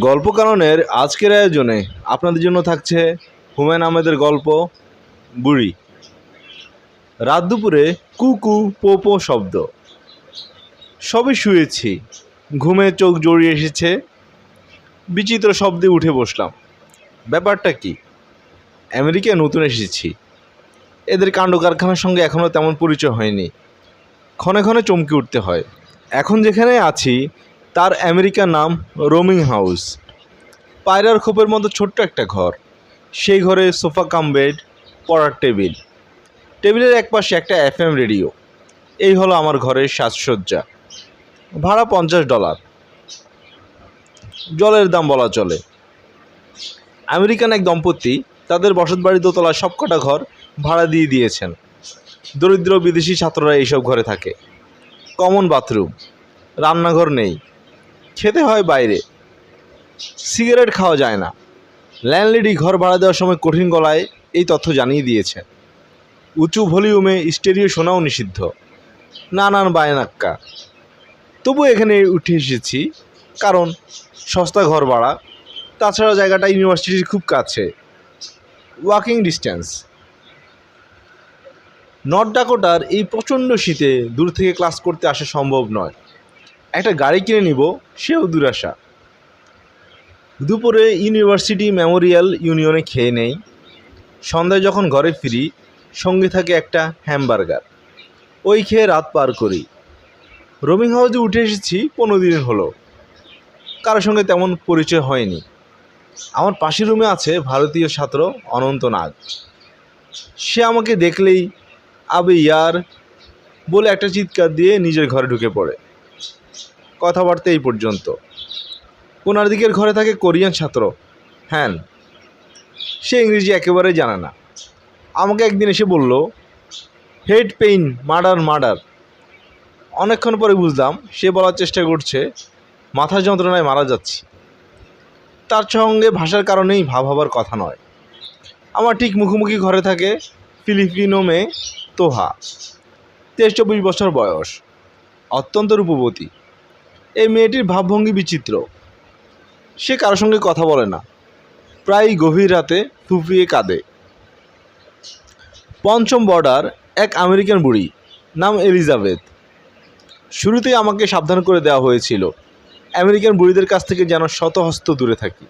গল্প কারণের আজকের আয়োজনে আপনাদের জন্য থাকছে হুমায়ুন আহমেদের গল্প, বুড়ি। রাত দুপুরে কুকু পোপো শব্দ। সবে শুয়েছি, ঘুমে চোখ জড়িয়ে এসেছে, বিচিত্র শব্দে উঠে বসলাম। ব্যাপারটা কি? আমেরিকায় নতুন এসেছি। এদের কাণ্ড কারখানার সঙ্গে এখনও তেমন পরিচয় হয়নি। ক্ষণে ক্ষণে চমকে উঠতে হয়। এখন যেখানে আছি তার আমেরিকার নাম রোমিং হাউস। পায়রার খোপের মতো ছোট্ট একটা ঘর। সেই ঘরে সোফা, কাম বেড, পড়ার টেবিল। টেবিলের একপাশে একটা এফএম রেডিও। এই হলো আমার ঘরের সাজসজ্জা। ভাড়া পঞ্চাশ ডলার। জলের দাম বলা চলে। আমেরিকান এক দম্পতি তাদের বসত বসতবাড়ি দোতলা সবকটা ঘর ভাড়া দিয়ে দিয়েছেন। দরিদ্র বিদেশি ছাত্ররা এইসব ঘরে থাকে। Common bathroom. রান্নাঘর নেই। খেতে হয় বাইরে। সিগারেট খাওয়া যায় না। ল্যান্ডলেডি ঘর ভাড়া দেওয়ার সময় কঠিন গলায় এই তথ্য জানিয়ে দিয়েছে। উঁচু ভলিউমে স্টেরিও শোনাও নিষিদ্ধ। নানান বায়নাক্কা। তবু এখানে উঠে এসেছি, কারণ সস্তা ঘর ভাড়া তাছাড়া জায়গাটা ইউনিভার্সিটির খুব কাছে। ওয়াকিং ডিস্ট্যান্স নর্থ ডাকোটার এই প্রচণ্ড শীতে দূর থেকে ক্লাস করতে আসা সম্ভব নয়। একটা গাড়ি কিনে নিব, সেও দুরাশা। দুপুরে ইউনিভার্সিটি মেমোরিয়াল ইউনিয়নে খেয়ে নেই। সন্ধ্যায় যখন ঘরে ফিরি, সঙ্গে থাকে একটা হ্যামবার্গার। ওই খেয়ে রাত পার করি। রোমিং হাউসে উঠে এসেছি পনেরো দিন হলো। কারোর সঙ্গে তেমন পরিচয় হয়নি। আমার পাশের রুমে আছে ভারতীয় ছাত্র অনন্ত নাগ সে আমাকে দেখলেই, আবে ইয়ার, বলে একটা চিৎকার দিয়ে নিজের ঘরে ঢুকে পড়ে। কথাবার্তা এই পর্যন্ত। দিকের ঘরে থাকে কোরিয়ান ছাত্র। হ্যান, সে ইংরেজি একেবারে জানে না। আমাকে একদিন এসে বলল হেড পেইন মার্ডার মার্ডার অনেকক্ষণ পরে বুঝলাম, সে বলার চেষ্টা করছে, মাথা যন্ত্রণায় মারা যাচ্ছি। তার সঙ্গে ভাষার কারণেই ভাব হবার কথা নয়। আমার ঠিক মুখোমুখি ঘরে থাকে ফিলিপিনো মেয়ে তোহা। তেইশ চব্বিশ বছর বয়স। অত্যন্ত রূপবতী। এই মেয়েটির ভাবভঙ্গি বিচিত্র। সে কারোর সঙ্গে কথা বলে না। প্রায় গভীর রাতে ফুফিয়ে কাঁদে। পঞ্চম বর্ডার, এক আমেরিকান বুড়ি নাম এলিজাবেথ। শুরুতেই আমাকে সাবধান করে দেওয়া হয়েছিল, আমেরিকান বুড়িদের কাছ থেকে যেন শতহস্ত দূরে থাকি।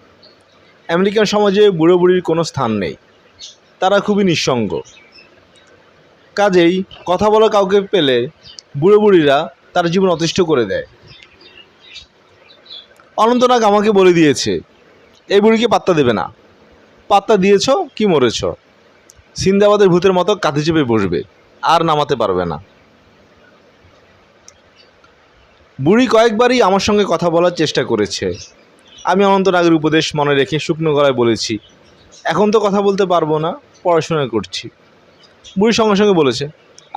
আমেরিকান সমাজে বুড়ো বুড়ির কোনো স্থান নেই। তারা খুবই নিঃসঙ্গ। কাজেই কথা বলা কাউকে পেলে বুড়ো বুড়িরা তার জীবন অতিষ্ঠ করে দেয়। অনন্তনাগ আমাকে বলে দিয়েছে, এই বুড়িকে পাত্তা দেবে না। পাত্তা দিয়েছ কি মরেছ? সিন্দাবাদের ভূতের মতো কাঁধে চেপে বসবে, আর নামাতে পারবে না। বুড়ি কয়েকবারই আমার সঙ্গে কথা বলার চেষ্টা করেছে। আমি অনন্তনাগের উপদেশ মনে রেখে শুকনো গলায় বলেছি, এখন তো কথা বলতে পারব না, পড়াশোনা করছি। বুড়ি সঙ্গে সঙ্গে বলেছে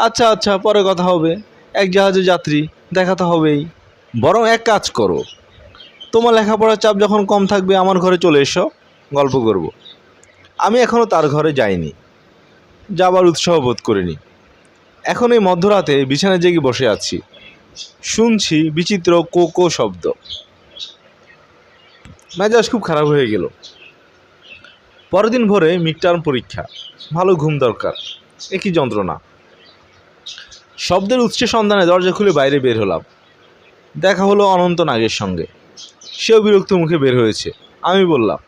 আচ্ছা আচ্ছা পরে কথা হবে। এক জাহাজে যাত্রী দেখাতে হবেই। বরং এক কাজ করো তোমার লেখাপড়ার চাপ যখন কম থাকবে, আমার ঘরে চলে এসো, গল্প করব। আমি এখনও তার ঘরে যাইনি। যাবার উৎসাহ বোধ করিনি। এখন এই মধ্যরাতে বিছানায় জেগে বসে আছি। শুনছি বিচিত্র কো কো শব্দ। মেজাজ খুব খারাপ হয়ে গেল। পরের দিন ভোরে মিড টার্ম পরীক্ষা। ভালো ঘুম দরকার। একই যন্ত্রণা। শব্দের উৎসের সন্ধানে দরজা খুলে বাইরে বের হলাম। দেখা হলো অনন্ত নাগের সঙ্গে। সেও বিরক্ত মুখে বের হয়েছে। আমি বললাম,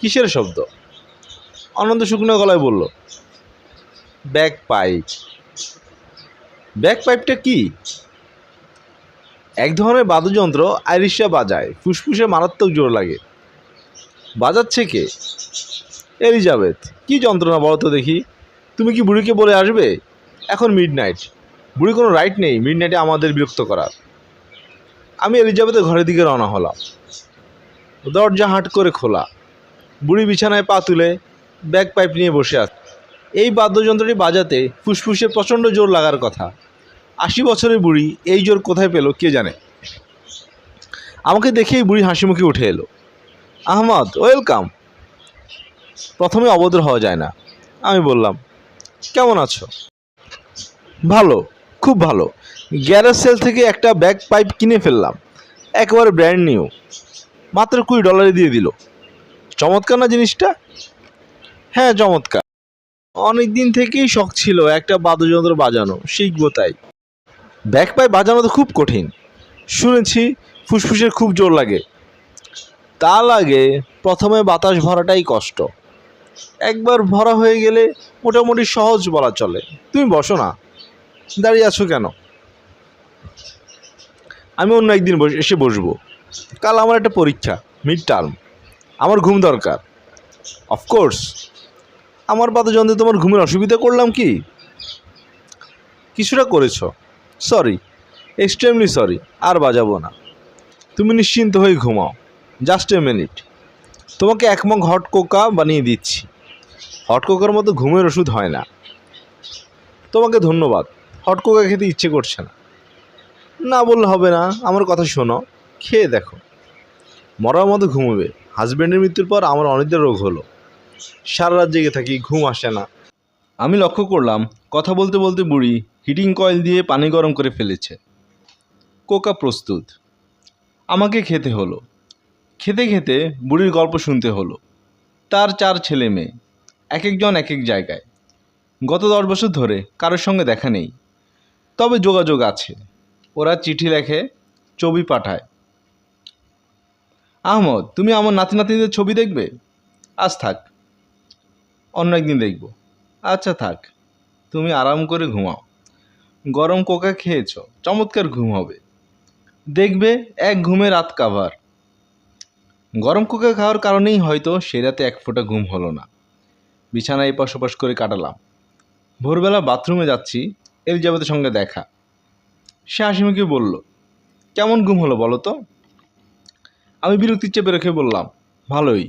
কিসের শব্দ? অনন্ত শুকনো গলায় বলল, ব্যাক পাইপ। ব্যাক পাইপটা কি? এক ধরনের বাদ্যযন্ত্র আইরিশা বাজায়। ফুসফুসে মারাত্মক জোর লাগে। বাজাচ্ছে কে? এলিজাবেথ। কি যন্ত্রণা বলো তো দেখি। তুমি কি বুড়িকে বলে আসবে? এখন মিড নাইট বুড়ি কোনো রাইট নেই। মিড নাইটে আমাদের বিরক্ত করার। আমি এলিজাবেথের ঘরের দিকে রওনা হলাম। দরজা হাট করে খোলা। বুড়ি বিছানায় পা তুলে ব্যাগ পাইপ নিয়ে বসে আছে। এই বাদ্যযন্ত্রটি বাজাতে ফুসফুসে প্রচণ্ড জোর লাগার কথা। আশি বছরের বুড়ি এই জোর কোথায় পেল কে জানে? আমাকে দেখেই বুড়ি হাসি মুখে উঠে এলো। আহমদ, ওয়েলকাম। প্রথমে অবদর হওয়া যায় না। আমি বললাম, কেমন আছো? ভালো। খুব ভালো। গ্যারেজ সেল থেকে একটা ব্যাক পাইপ কিনে ফেললাম। একেবারে ব্র্যান্ড নিউ মাত্র কুড়ি ডলারে দিয়ে দিল। চমৎকার না জিনিসটা? হ্যাঁ চমৎকার। অনেক দিন থেকেই শখ ছিল একটা বাদ্যযন্ত্র বাজানো, শিখব তাই। ব্যাক পাইপ বাজানো তো খুব কঠিন। শুনেছি ফুসফুসের খুব জোর লাগে। তা লাগে প্রথমে বাতাস ভরাটাই কষ্ট। একবার ভরা হয়ে গেলে মোটামুটি সহজ বলা চলে। তুমি বসো না। দাঁড়িয়ে আছো কেন? আমি অন্য একদিন এসে বসবো। কাল আমার একটা পরীক্ষা মিড টার্ম আমার ঘুম দরকার। অফকোর্স আমার বাদ্যযন্ত্রে তোমার ঘুমের অসুবিধা করলাম কি? কিছুটা করেছ। সরি এক্সট্রিমলি সরি আর বাজাবো না। তুমি নিশ্চিন্ত হয়ে ঘুমাও। জাস্ট এ মিনিট তোমাকে একমগ হট কোকা বানিয়ে দিচ্ছি। হট কোকার মতো ঘুমের ওষুধ হয় না। তোমাকে ধন্যবাদ। হট কোকা খেতে ইচ্ছে করছে না। না বললে হবে না, আমার কথা শোনো, খেয়ে দেখো। মরার মতো ঘুমোবে। হাজব্যান্ডের মৃত্যুর পর আমার অনিদ্রা রোগ হলো। সারা রাত জেগে থাকি, ঘুম আসে না। আমি লক্ষ্য করলাম, কথা বলতে বলতে বুড়ি হিটিং কয়েল দিয়ে পানি গরম করে ফেলেছে। কোকা প্রস্তুত। আমাকে খেতে হলো। খেতে খেতে বুড়ির গল্প শুনতে হলো। তার চার ছেলে মেয়ে, এক একজন এক এক জায়গায়। গত দশ বছর ধরে কারোর সঙ্গে দেখা নেই। তবে যোগাযোগ আছে। ওরা চিঠি লেখে, ছবি পাঠায়। আহমদ, তুমি আমার নাতি নাতিদের ছবি দেখবে? আজ থাক। অন্য একদিন দেখব। আচ্ছা থাক। তুমি আরাম করে ঘুমাও। গরম কোকা খেয়েছো। চমৎকার ঘুম হবে। দেখবে এক ঘুমে রাত কাভার। গরম কোকা খাওয়ার কারণেই হয়তো সে রাতে এক ফোঁটা ঘুম হলো না। বিছানায় এপাশ ওপাশ করে কাটালাম। ভোরবেলা বাথরুমে যাচ্ছি। এলিজাবেথের সঙ্গে দেখা। সে হাসিমুখে বলল, কেমন ঘুম হলো বলো তো? আমি বিরক্তির চেপে রেখে বললাম, ভালোই।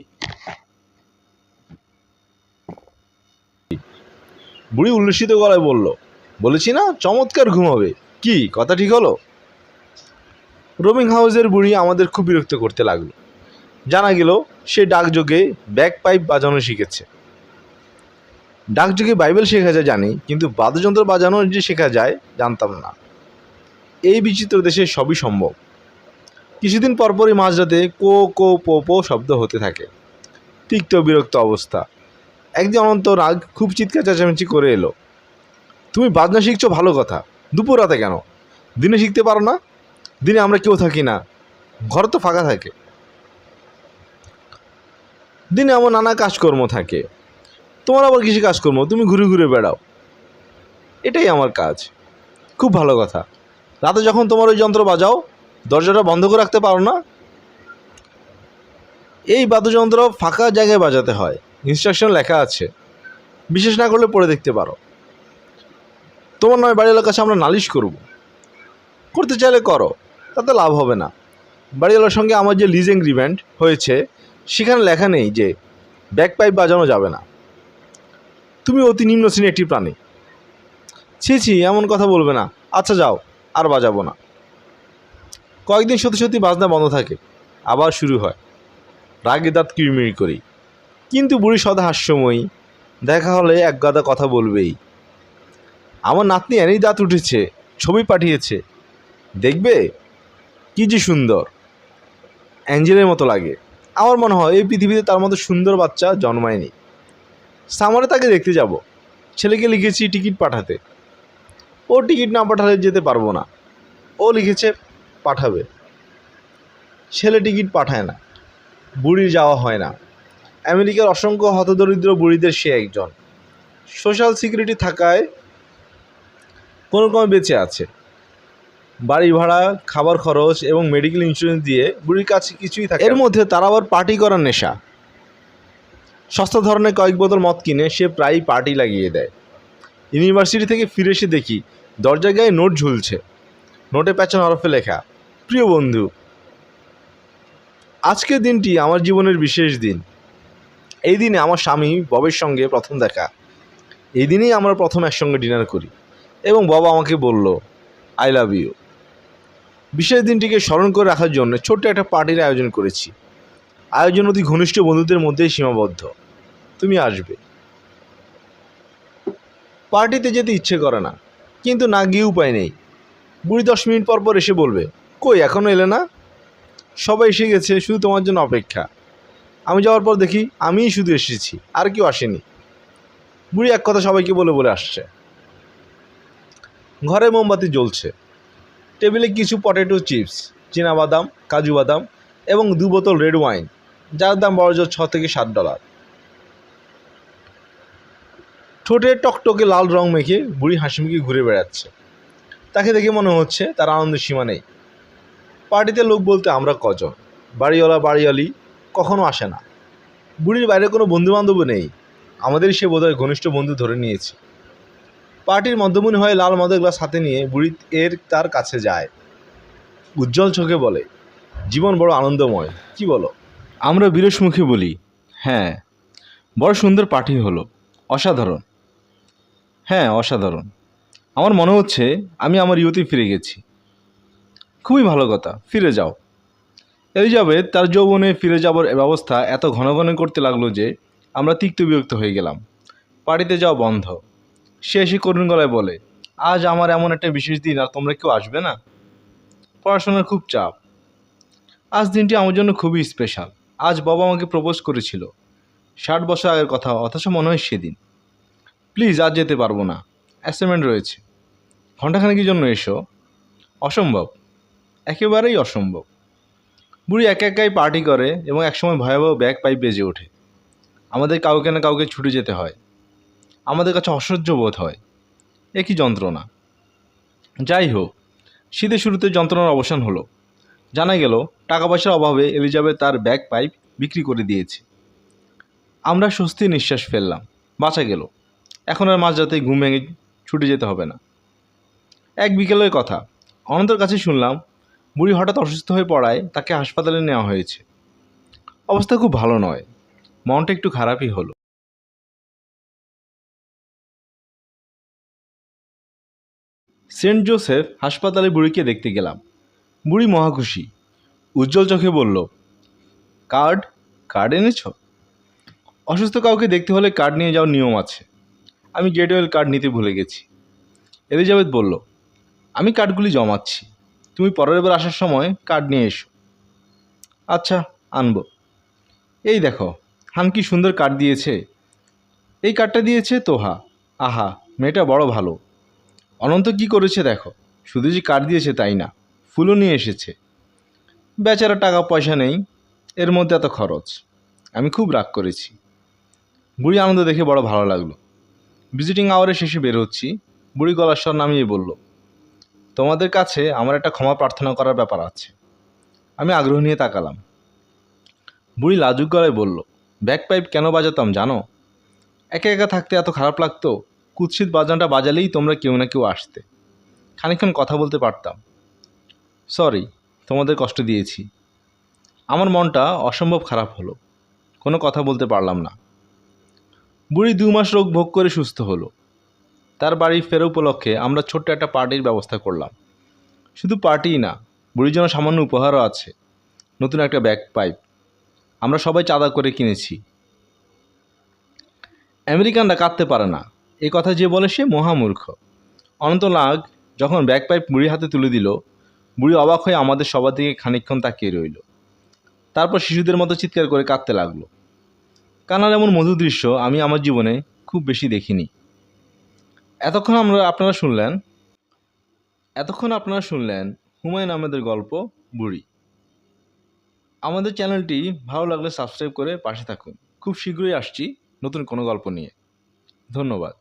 বুড়ি উল্লসিত গলায় বলল, বলেছি না, চমৎকার ঘুম হবে। কি, কথা ঠিক হলো? রোমিং হাউসের বুড়ি আমাদের খুব বিরক্ত করতে লাগল। জানা গেল, সে ডাকযোগে ব্যাক পাইপ বাজানো শিখেছে। ডাকযোগে বাইবেল শেখা যায় জানি, কিন্তু বাদ্যযন্ত্র বাজানো যে শেখা যায় জানতাম না। এই বিচিত্র দেশে সবই সম্ভব। কিছুদিন পরপরই মাঝরাতে কো কো, পো পো শব্দ হতে থাকে। তিক্ত বিরক্ত অবস্থা। একদিন অনন্ত রাগ খুব চিৎকার চেঁচামেচি করে এলো। তুমি বাজনা শিখছো ভালো কথা। দুপুর রাতে কেন? দিনে শিখতে পারো না? দিনে আমরা কেউ থাকি না। ঘর তো ফাঁকা থাকে। দিনে আমার নানা কাজকর্ম থাকে। তোমার আবার কিছু কাজকর্ম তুমি ঘুরে ঘুরে বেড়াও। এটাই আমার কাজ। খুব ভালো কথা। রাতে যখন তোমার ওই যন্ত্র বাজাও, দরজাটা বন্ধ করে রাখতে পারো না? এই বাদ্যযন্ত্র ফাঁকা জায়গায় বাজাতে হয়। ইনস্ট্রাকশন লেখা আছে। বিশেষ না করলে পড়ে দেখতে পারো। তোমার নয় বাড়িওয়ালার কাছে আমরা নালিশ করব। করতে চাইলে করো, তাতে লাভ হবে না। বাড়িওয়ালার সঙ্গে আমার যে লিজ এগ্রিমেন্ট হয়েছে, সেখানে লেখা নেই যে ব্যাক পাইপ বাজানো যাবে না। তুমি অতি নিম্ন শ্রেণির একটি প্রাণী। ছি ছি, এমন কথা বলবে না। আচ্ছা যাও, আর বাজাবো না। কয়েকদিন সত্যি সত্যি বাজনা বন্ধ থাকে, আবার শুরু হয়। রাগে দাঁত কিড়মিড়ি করি। কিন্তু বুড়ি সদা হাস্যময়ী, দেখা হলে এক গাদা কথা বলবেই। আমার নাতনি এনেই দাঁত উঠেছে, ছবি পাঠিয়েছে। দেখবে? কি যে সুন্দর। অ্যাঞ্জেলের মতো লাগে। আমার মনে হয় এই পৃথিবীতে তার মতো সুন্দর বাচ্চা জন্মায়নি। সামারে তাকে দেখতে যাব। ছেলেকে লিখেছি টিকিট পাঠাতে। ও টিকিট না পাঠালে যেতে পারব না। ও লিখেছে পাঠাবে। ছেলে টিকিট পাঠায় না। বুড়ির যাওয়া হয় না। আমেরিকার অসংখ্য হতদরিদ্র বুড়িদের সে একজন। সোশ্যাল সিকিউরিটি থাকায় কোনো রকমে বেঁচে আছে। বাড়ি ভাড়া, খাবার খরচ এবং মেডিকেল ইন্স্যুরেন্স দিয়ে বুড়ির কাছে কিছুই থাকে এর মধ্যে তার আবার পার্টি করার নেশা। সস্তা ধরনের কয়েক বোতল মদ কিনে সে প্রায়ই পার্টি লাগিয়ে দেয়। ইউনিভার্সিটি থেকে ফিরে এসে দেখি, দরজার গায়ে নোট ঝুলছে। নোটে প্যাচান হরফে লেখা, প্রিয় বন্ধু আজকের দিনটি আমার জীবনের বিশেষ দিন। এই দিনে আমার স্বামী ববের সঙ্গে প্রথম দেখা। এই দিনেই আমরা প্রথম একসঙ্গে ডিনার করি এবং বাবা আমাকে বলল, আই লাভ ইউ। বিশেষ দিনটিকে স্মরণ করে রাখার জন্য ছোট্ট একটা পার্টির আয়োজন করেছি। আয়োজন অতি ঘনিষ্ঠ বন্ধুদের মধ্যেই সীমাবদ্ধ। তুমি আসবে। পার্টিতে যেতে ইচ্ছে করে না, কিন্তু না গিয়ে উপায় নেই। বুড়ি দশ মিনিট পর পর এসে বলবে, কই এখনও এলে না? সবাই এসে গেছে, শুধু তোমার জন্য অপেক্ষা। আমি যাওয়ার পর দেখি, আমিই শুধু এসেছি, আর কেউ আসেনি। বুড়ি এক কথা সবাইকে বলে বলে আসছে। ঘরে মোমবাতি জ্বলছে। টেবিলে কিছু পটেটো চিপস বাদাম কাজু বাদাম এবং দু বোতল রেড ওয়াইন। যার দাম বড়জোর ছ থেকে সাত ডলার ঠোঁটে টকটকে লাল রং মেখে বুড়ি হাসিমুখে ঘুরে বেড়াচ্ছে। তাকে দেখে মনে হচ্ছে তার আনন্দের সীমা নেই। পার্টিতে লোক বলতে আমরা কজন? বাড়িওয়ালা বাড়িওয়ালি কখনো আসে না। বুড়ির বাইরে কোনো বন্ধুবান্ধবও নেই। আমাদের সে বোধহয় ঘনিষ্ঠ বন্ধু ধরে নিয়েছে। পার্টির মধ্যমণি হয়ে লাল মদের গ্লাস হাতে নিয়ে বুড়ি এর তার কাছে যায়। উজ্জ্বল চোখে বলে, জীবন বড় আনন্দময়, কি বলো? আমরা বিরস মুখে বলি। হ্যাঁ বড় সুন্দর পার্টি হলো। অসাধারণ। হ্যাঁ অসাধারণ। আমার মনে হচ্ছে আমি আমার ইউতে ফিরে গেছি। খুবই ভালো কথা, ফিরে যাও। এলিজাবেথ তার যৌবনে ফিরে যাবার ব্যবস্থা এত ঘন ঘন করতে লাগল যে আমরা তিক্ত বিরক্ত হয়ে গেলাম। পার্টিতে যাওয়া বন্ধ। সে এসে করুণ গলায় বলে, আজ আমার এমন একটা বিশেষ দিন আর তোমরা কেউ আসবে না? পড়াশোনার খুব চাপ। আজ দিনটি আমার জন্য খুবই স্পেশাল আজ বাবা আমাকে প্রপোজ করেছিল। ষাট বছর আগের কথা, অথচ মনে হয় সেদিন। প্লিজ, আজ যেতে পারব না। অ্যাসাইনমেন্ট রয়েছে। ঘণ্টাখানেকের জন্য এসো? অসম্ভব। একেবারেই অসম্ভব। বুড়ি একা একাই পার্টি করে এবং একসময় ভয়াবহ ব্যাগ পাইপ বেজে ওঠে। আমাদের কাউকে না কাউকে ছুটে যেতে হয়। আমাদের কাছে অসহ্য বোধ হয়। একই যন্ত্রণা। যাই হোক, শীতের শুরুতে যন্ত্রণার অবসান হলো। জানা গেল টাকা পয়সার অভাবে এলিজাবেথ তার ব্যাগ পাইপ বিক্রি করে দিয়েছে। আমরা স্বস্তি নিঃশ্বাস ফেললাম, বাঁচা গেল। এখন আর মাঝরাতে ঘুম ভেঙে ছুটে যেতে হবে না। এক বিকেলের কথা, অনন্তর কাছে শুনলাম, বুড়ি হঠাৎ অসুস্থ হয়ে পড়ায় তাকে হাসপাতালে নেওয়া হয়েছে। অবস্থা খুব ভালো নয়, মনটা একটু খারাপই হলো। সেন্ট জোসেফ হাসপাতালে বুড়িকে দেখতে গেলাম। বুড়ি মহাখুশি উজ্জ্বল চোখে বলল, কার্ড? কার্ড এনেছ? অসুস্থ কাউকে দেখতে হলে কার্ড নিয়ে যাওয়ার নিয়ম আছে। আমি গেটওয়েল কার্ড নিতে ভুলে গেছি। এলিজাবেথ বলল, আমি কার্ডগুলি জমাচ্ছি। তুমি পরের বার আসার সময় কার্ড নিয়ে এসো। আচ্ছা আনব। এই দেখো, হান কি সুন্দর কার্ড দিয়েছে। এই কার্ডটা দিয়েছে তোহা। আহা, মেয়েটা বড় ভালো। অনন্ত কি করেছে দেখো, শুধু যে কার্ড দিয়েছে তাই না। ফুলও নিয়ে এসেছে। বেচারা টাকা পয়সা নেই, এর মধ্যে এত খরচ। আমি খুব রাগ করেছি। বুড়ি আনন্দ দেখে বড় ভালো লাগল। ভিজিটিং আওয়ারের শেষে বের হচ্ছি, বুড়ি গলার স্বর নামিয়ে বলল, তোমাদের কাছে আমার একটা ক্ষমা প্রার্থনা করার ব্যাপার আছে। আমি আগ্রহ নিয়ে তাকালাম। বুড়ি লাজুক গলায় বলল ব্যাক পাইপ কেন বাজাতাম জানো? একা একা থাকতে এত খারাপ লাগতো? কুৎসিত বাজানটা বাজালেই তোমরা কেউ না কেউ আসতে। খানিকক্ষণ কথা বলতে পারতাম। সরি তোমাদের কষ্ট দিয়েছি। আমার মনটা অসম্ভব খারাপ হলো। কোনো কথা বলতে পারলাম না। বুড়ি দু মাস রোগ ভোগ করে সুস্থ হলো। তার বাড়ি ফেরা উপলক্ষে আমরা ছোট্ট একটা পার্টির ব্যবস্থা করলাম। শুধু পার্টিই না, বুড়ির জন্য সামান্য উপহারও আছে। নতুন একটা ব্যাক পাইপ আমরা সবাই চাঁদা করে কিনেছি। আমেরিকানরা কাঁদতে পারে না। এই কথা যে বলে সে মহামূর্খ। অনন্ত নাগ যখন ব্যাক পাইপ বুড়ির হাতে তুলে দিল বুড়ি অবাক হয়ে আমাদের সবার দিকে খানিকক্ষণ তাকিয়ে রইল। তারপর শিশুদের মতো চিৎকার করে কাঁদতে লাগল। কানার এমন মধুর দৃশ্য আমি আমার জীবনে খুব বেশি দেখিনি। এতক্ষণ আমরা আপনারা শুনলেন, এতক্ষণ আপনারা শুনলেন হুমায়ুন আহমেদের গল্প বুড়ি। আমাদের চ্যানেলটি ভালো লাগলে সাবস্ক্রাইব করে পাশে থাকুন। খুব শীঘ্রই আসছি নতুন কোনো গল্প নিয়ে। ধন্যবাদ।